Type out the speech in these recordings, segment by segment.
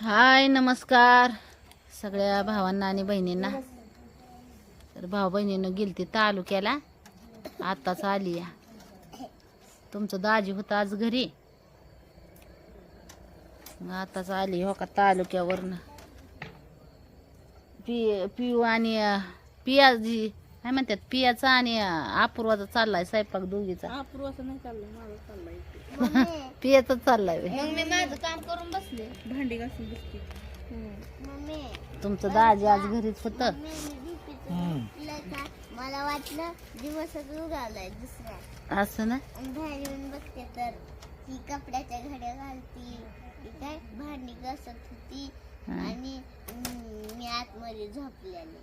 हाय नमस्कार. सगळ्या भावांना आणि बहिणींना. तर भाऊ बहिणीनं गेलती तालुक्याला. आताच आली या. तुमचं दाजी होतं आज घरी. मग आताच आली हो का तालुक्यावरनं. पि पिऊ आणि पियाजी. काय म्हणतात? पियाचा आणि अपूर्वाचा चाललाय स्वयंपाक दोघीचा. अपूर्वाचं नाही चाललंय माझं चाललंय पियाचा चाललाय व्हय. मग मी माझं काम करून बसले. भांडी घासून बसते तुमचं दाजी आज घरीच होतं? मला वाटलं दिवसच उगावलाय दुसऱ्या असं ना? आणि बाहेर येऊन बघते तर ती कपड्याच्या घड्या घालती. ती काय भांडी घासत होती. हा. आणि मी आतमध्ये झोपलेले.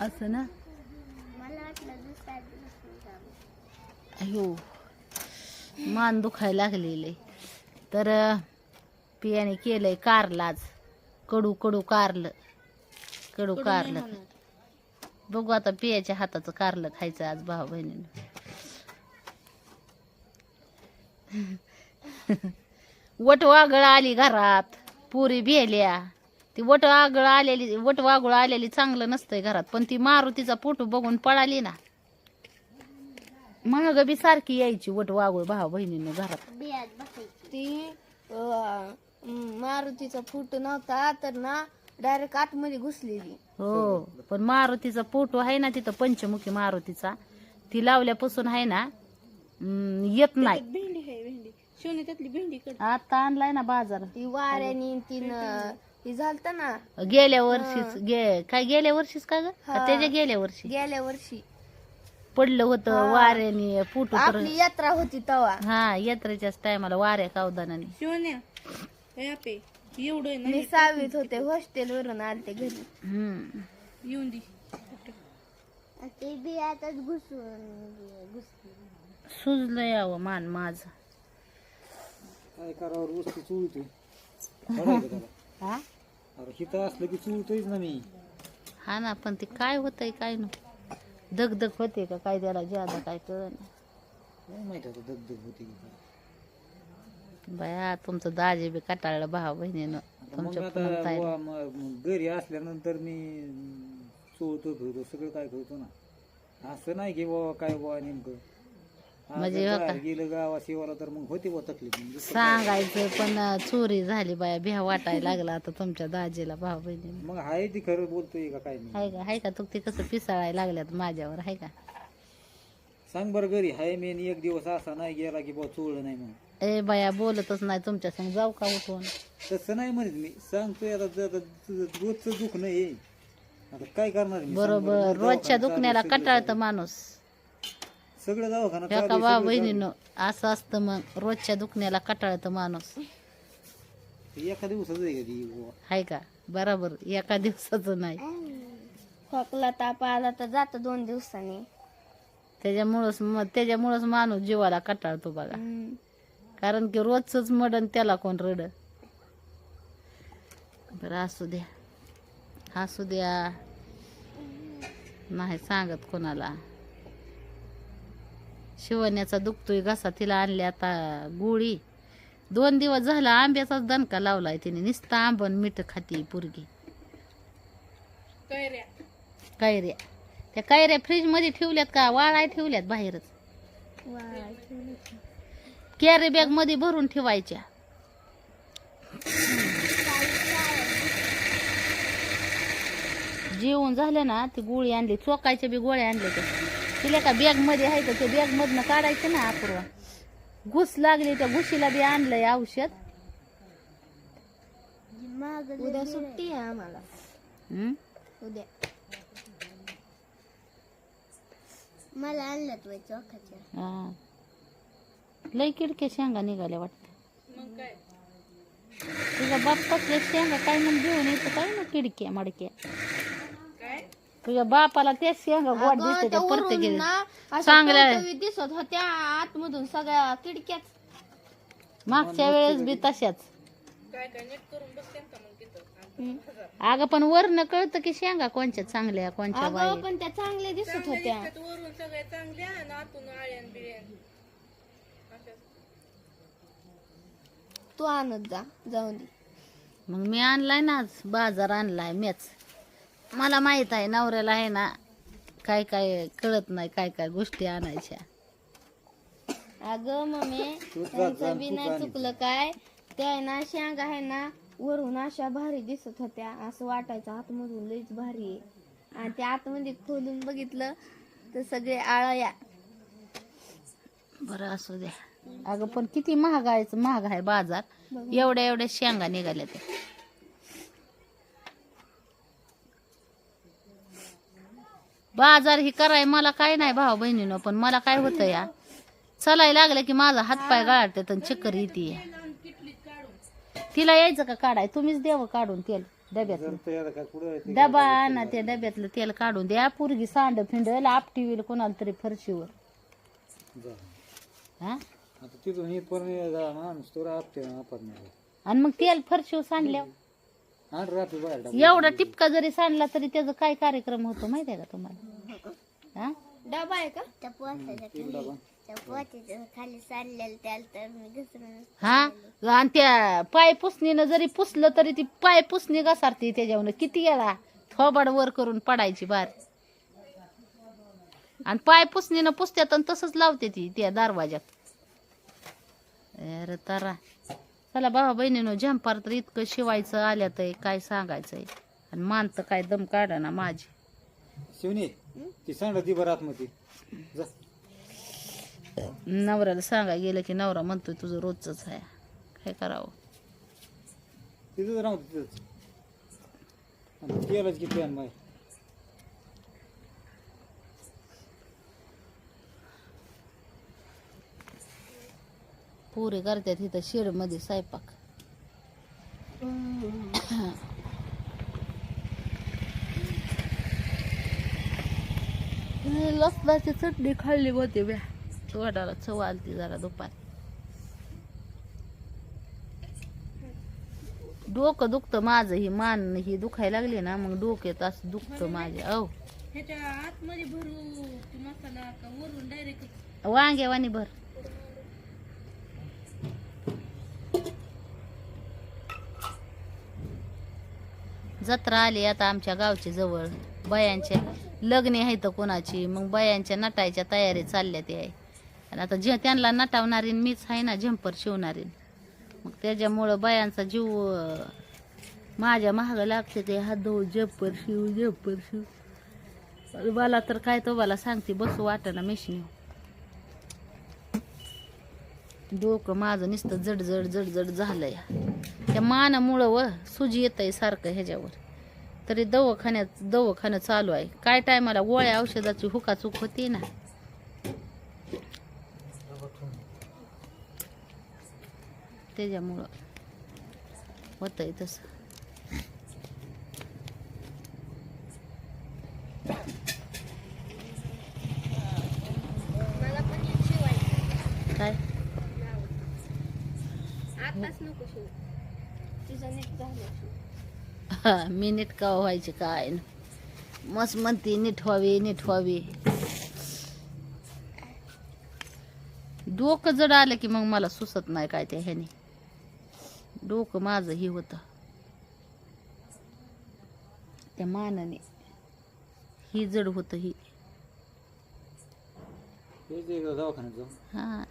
असं ना? मला वाटलं दुसरा दिवस उगावला. अयो. मान दुखायला लागलेले. तर पियाने केलंय कारलं आज. कडू कडू कारलं. कडू कारलं. बघू आता पियाच्या हाताचं कारलं खायचं आज भाऊ बहिणीनं. वट वागळ आली घरात. पुरी भेल्या. ती वट वागळ आलेली वट वागळ आलेली चांगलं नसतंय घरात. पण ती मारुतीचा फोटो बघून पळाली ना. महाग बी सारखी यायची वट वागूळ भाऊ बहिणीनं घरात. बियात बसायची. ती अं, मारुतीचा फोटो नव्हता तर ना डायरेक्ट आतमध्ये घुसलेली. हो पण मारुतीचा फोटो आहे ना तिथं पंचमुखी मारुतीचा. ती लावल्यापासून आहे ना हम्म, येत नाही. भेंडी आहे भेंडी. शिवने त्यातली भेंडी कट आता आणलाय ना बाजार. ती वाऱ्याने तीन ती झालत ना गेल्या वर्षीच गे काय गेल्या वर्षीच का ग? का. त्याच्या गेल्या वर्षी. गेल्या वर्षी. पडलं होतं वाऱ्याने फोटो तर आपली यात्रा होती तवा हा यात्रेच्याच टायमाला वाऱ्या कावदानाने. शिवण्या एवढं मी सहावीत होते हॉस्टेल वरून आलते घरी. हम्म. येऊन दे. ते बियातच घुसून घुसली सुजलं यावं मान माझ. काय करावं वस्तू चुळतोय त्याला. हा? अरे हिथं असलं की चुळतोयच ना मी. हा ना पण ते काय होतंय काय न दगदग होते का? काय त्याला ज्यादा काय कळ माहीत आता दगदग होती की काय. बया तुमचं दाजी बी कटाळलं भाऊ बहिणीनं. आता मग तुमच्या आता पुन्हा ताईला. बुवा म- म- घरी असल्यानंतर मी चुळतो फिरतो सगळं काय करतो ना. असं नाही की बाबा काय बाबा नेमकं. म्हणजे हो का? गेलं गावा शिवाला तर मग होते बा तकलीफ. काय. सांगायचं पण चोरी झाली बाया भ्या वाटायला लागला आता तुमच्या दाजीला भाऊ बहिणीनं मग आहे ती खरं बोलतोय का काय नाही? हाय का हाय का? तू ते कसं पिसाळायला लागल्यात माझ्यावर हाय का? सांग बरं घरी हाय मी आणि एक दिवस असा नाही गेला की बाबा चुळलं नाही म्हणून. ए बाया बोलतच नाही तुमच्या संग जाऊ का उठवून तसं नाही म्हणत मी. सांगतोय आता ज- आता तुझं रोजचं दुख नाही आता काय करणार मी? सांग बरं, बरोबर रोज रोजच्या दुखण्याला चालू, कटाळतं चालू. माणूस. सगळं दवाखाना ह्या का सगळं बहिणीनं असं असतं मग रोजच्या दुखण्याला कटाळतं माणूस. एका दिवसाच आहे का ती बुवा? हाय का? बरोबर एका दिवसाचं नाही. खोकला ताप आला तर जात दोन दिवसांनी. त्याच्यामुळंच मग त्याच्यामुळंच माणूस जीवाला कटाळतो बघा. कारण की रोजच मडन त्याला कोण रड? बरं असू द्या. असू द्या. नाही सांगत कोणाला. शिवण्याचा दुखतोय घसा तिला आणली आता गोळी. दोन दिवस झाला आंब्याचाच दणका लावलाय तिने नुसतं आंबन मीठ खाती पुरगी. कैऱ्या. कैऱ्या. त्या कैऱ्या फ्रीजमध्ये ठेवल्यात का? वाळाय ठेवल्यात बाहेरच. कॅरी बॅगमध्ये भरून ठेवायच्या. जेवण झालं ना ती गोळी आणली चोकायच्या बी गोळ्या आणल्या त्या. तिला का बॅगमध्ये आहे का? ते बॅग मधनं काढायचं ना अपूर्वा घुस लागली त्या घुशीला बी आणलंय औषध. उद्या सुट्टी आहे आम्हाला. हम्म? उद्या. मला आणलं हा. लय किडक्या शेंगा निघाल्या वाटतं. तुझ्या बाप कसल्या शेंगा काय म्हणून घेऊन येतो काय ना किडक्या मडक्या? तुझ्या बापाला तेच शेंगा गोड दिसते त्या प्रत्येक ना चांगल्या. दिसत होत्या आतमधून सगळ्या किडक्याच मागच्या वेळेस बी तशाच. अगं पण वरनं कळतं की शेंगा कोणच्या चांगल्या कोणच्या अगं वाईट. पण त्या चांगल्या दिसत होत्या. तू आणत जा जाऊन दे. मग मी आणलाय ना आज बाजार आणलाय मेच. मला माहीत आहे नवऱ्याला आहे ना काय काय कळत नाही काय काय गोष्टी आणायच्या. अगं मम्मी त्यांचं बी नाही. चुकलं काय? ते आहे ना शेंगा आहे ना वरून अशा भारी दिसत होत्या. असं वाटायचं आतमधून लईच भारी आहे. आणि ते आतमध्ये खोलून बघितलं तर सगळे आळया. बरं असू द्या. अगं पण किती महागायचं महाग आहे बाजार. एवढ्या एवढ्या शेंगा निघाल्या त्या. बाजार ही कराय मला काय नाही भाऊ बहिणीनं पण मला काय होतं या? चलाय लागलं की माझा हातपाय गाळते तर चक्कर येते तिला यायचं का काढाय? तुम्हीच द्यावं काढून तेल डब्यातलं. डबा आणा त्या डब्यातलं तेल काढून द्या. पुरगी सांड फिंडल आपटी होईल कोणाला तरी फरशीवर. हा? तिथून इथपर्यंत आणि मग तेल फरशीवर सांडल्यावर? एवढा टिपका जरी सांडला तरी त्याचा काय कार्यक्रम होतो माहिती आहे का तुम्हाला? हा? डबा आहे का? त्या पोचाच्या तीन डबा. त्या पोचाच्या खाली चाललेलं त्याला तर मी घसरून हा? आणि त्या पाय पुसणीनं जरी पुसलं तरी ती पाय पुसणी घसारते त्याच्यावर किती गेला थोबाड वर करून पडायची बार. आणि पाय पुसणीनं पुसत्यात आणि तसंच लावते ती त्या दरवाजात अरे तारा चला भावा बहिणीनं झंपार तर इतकं शिवायचं आल्यात काय सांगायचंय? आणि मान तर काय दम काढा ना माझी. शिवनी ती सांड ती बरं आतमध्ये. जा. नवऱ्याला सांगाय गेलं की नवरा म्हणतोय तुझं रोजच आहे. काय करावं? तिथंच राहू तिथंच. आणि पुरे करतात इथं शेडमध्ये स्वयंपाक लसणाची चटणी खाल्ली होती ब्या तोंडाला चव आलती जरा दुपारी. डोकं दुखतं माझं ही मान ही दुखायला लागली ना मग डोक्यात असं दुखतं माझे. औ. वांग्यावानी भर. जत्रा आली आता आमच्या गावची जवळ. बायांच्या लग्न आहे तर कोणाची. मग बायांच्या नटायच्या तयारी चालल्या ते आहे आणि आता जे त्यांना नटावणारी मीच आहे ना झंपर शिवणारी. मग त्याच्यामुळं बायांचा जीव माझ्या महाग लागते ते. हात धुवू झंपर शिव झंपर शिव. मला तर काय तो मला सांगते बसू वाटना मिशनी डोकं माझं नुसतं जडजड जडजड झालंय. त्या मानामुळं व सुजी येत आहे सारखं ह्याच्यावर. तरी दवाखान्यात दवाखानं चालू आहे. काय टायमाला गोळ्या औषधाची हुकाचूक होती ना? त्याच्यामुळं होत आहे तसं. काय? आताच नको शिव. तुझं नीट झालं शिव. हा मी नीट का व्हायचे काय? न. मस्त म्हणते नीट व्हावी नीट व्हावी. डोकं जड आलं की मग मला सुचत नाही काय त्या ह्याने. डोकं माझं ही होतं. त्या मानाने. ही जड होतं ही. हेच एकदा दवाखान्यात जाऊ. हा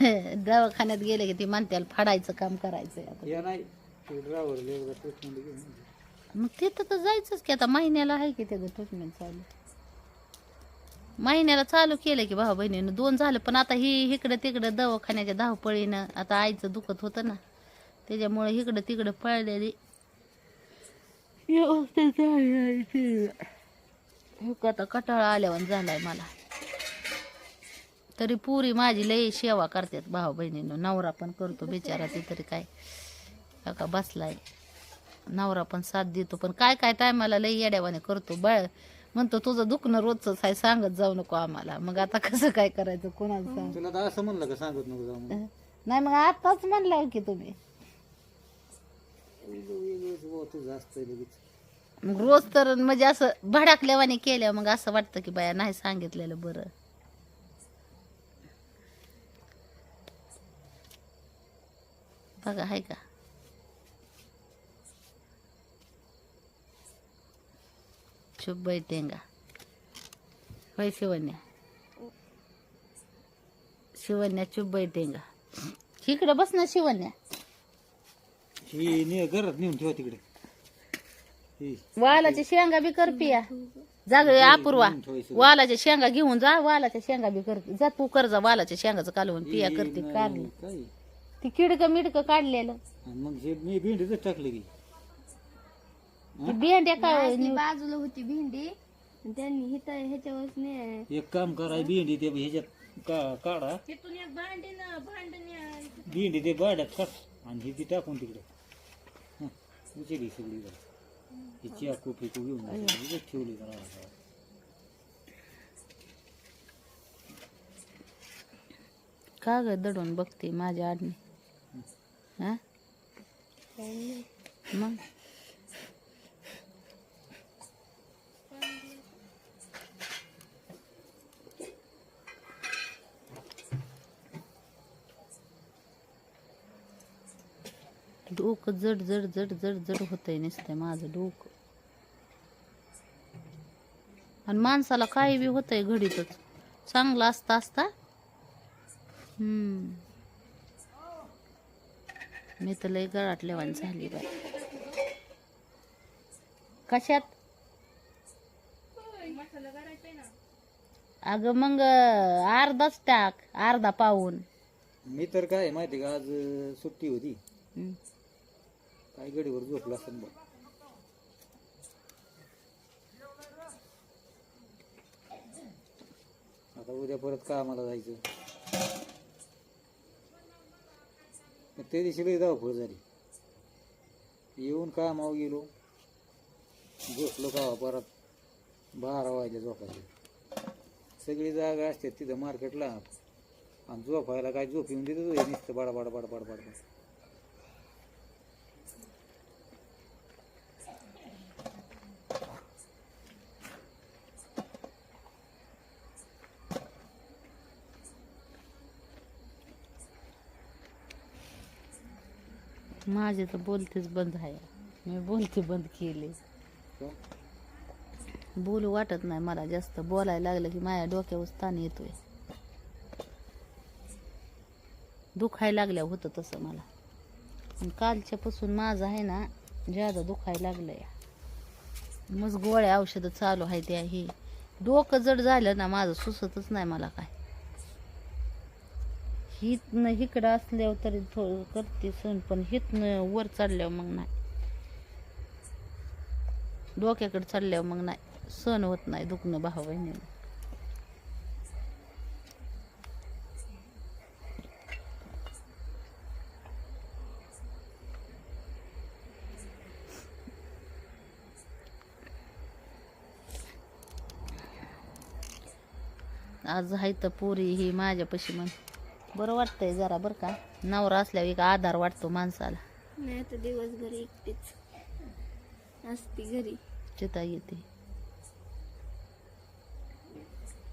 दवाखान्यात गेले की ती म्हणत्याला फाडायचं काम करायचंय आता. या नाही ड्रायव्हर एकदा ट्रीटमेंट घेऊन मग तिथं तर जायचंच की आता महिन्याला आहे की त्याचं ट्रीटमेंट चालू? महिन्याला चालू केलं की भाऊ बहिणीनं दोन झालं पण आता ही इकडं तिकडं दवाखान्याच्या धावपळीनं आता आईचं दुखत होतं ना त्याच्यामुळे इकडं तिकडं पळलेली. व्यवस्थित आहे ती. हो का आता कटाळा आल्यावर झालाय मला. तरी पुरी माझी लई सेवा करतात भाऊ बहिणीनं. नवरा पण करतो बिचारा ती तरी काय. हो का बसलाय. नवरा पण साथ देतो पण काय काय टायमाला लई येड्यावाने करतो. बळ म्हणतो तुझं दुखणं रोजच आहे सांगत जाऊ नको आम्हाला. मग आता कसं काय करायचं कोणाला सांग? तुला तर असं म्हणलं का सांगत नको जाऊ म्हणून. नाही मग आताच म्हणलं की तुम्ही. वेगळं वेगळंच बुवा तुझं असतंय लगेच. मग रोज तर म्हणजे असं भडाकल्यावाने केल्या मग असं वाटतं की बाया नाही सांगितलेलं बरं. बघा आहे का? शुभई तेंगा. होय शिवन्या शिवन्या चुब्बई टेंगा इकडे बस ना शिवन्या तिकडे. वालाच्या शेंगा बी कर पिया. जाग अपूर्वा. वालाच्या शेंगा घेऊन जा वालाच्या शेंगा बी कर. जा तू कर जा वालाच्या शेंगाचं कालवून पिया करते कारण ती किडक मिडक काढलेलं. आणि मग हे मी भेंडीच टाकलं की. ती भेंड्या काय बाजूला होती भेंडी. आणि त्यांनी हित ह्याच्यावर ने एक काम करा भेंडी ते ह्याच्यात का काढा. भेंडी ते बाड्यात काढ आणि ही ती टाकून तिकडे. हं, उचली सगळी. ही चाकू घेऊन. इथेच ठेवली जरा का ग दडून बघते माझ्या आडणी मग? डोकं जड जड जड जड जड होतंय नसतंय माझं डोकं. आणि माणसाला काही बी होतंय घडीतच. चांगलं असता असता. हम्म. मी तर लय गळाटल्यावानी झाली बाय कशात? अगं मग अर्धाच टाक अर्धा पाऊन मी तर काय माहिती का आज सुट्टी होती. काय गडीवर झोपला असं बघ. आता उद्या परत कामाला जायचं. त्या दिवशी लई धावपळ झाली. येऊन कामावर गेलो? झोपलो का परत? बारा वाजले झोपायचे सगळी जागा असते तिथं मार्केटला आणि झोपायला काय झोप येऊन देतो नुसतं बाडा बाडा बाडा बाडा बाडा माझे तर बोलतेच बंद आहे. मी बोलते बंद केले? बोलू वाटत नाही मला जास्त. बोलायला लागलं की माझ्या डोक्यावर ताण येतोय. दुखायला लागल्या होतं तसं मला. कालच्यापासून माझं आहे ना ज्यादा दुखायला लागलंय. मग गोळ्या औषधं चालू आहे त्या हे. डोकं जड झालं ना माझं सुचतच नाही मला काय. हितनं इकडं असल्यावर तरी थोडं करते सण पण हितनं वर चढल्यावर मग नाही. डोक्याकडे चढल्यावर मग नाही. सण होत नाही दुखणं भाव बहिणीनं आज आहे तर पोरी ही माझ्यापाशी म्हण. बरं वाटतंय जरा बरं का. नवरा असल्यावर एक आधार वाटतो माणसाला. नाही आता दिवसभर एकटीच. असती घरी. चिता येते.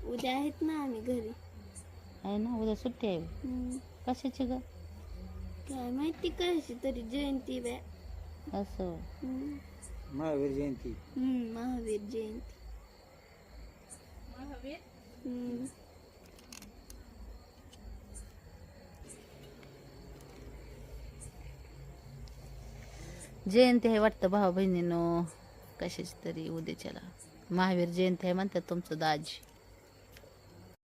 उद्या आहेत ना आम्ही घरी. आहे ना उद्या सुट्टी आहे. हम्म. कशाची ग? काय माहिती कशी तरी जयंती बॅ असं. हम्म. महावीर जयंती. हम्म, महावीर जयंती. हम्म. जयंती आहे वाटतं भाऊ बहिणीनो कशाची तरी उद्याच्याला. महावीर जयंती आहे म्हणतात तुमचं दाजी.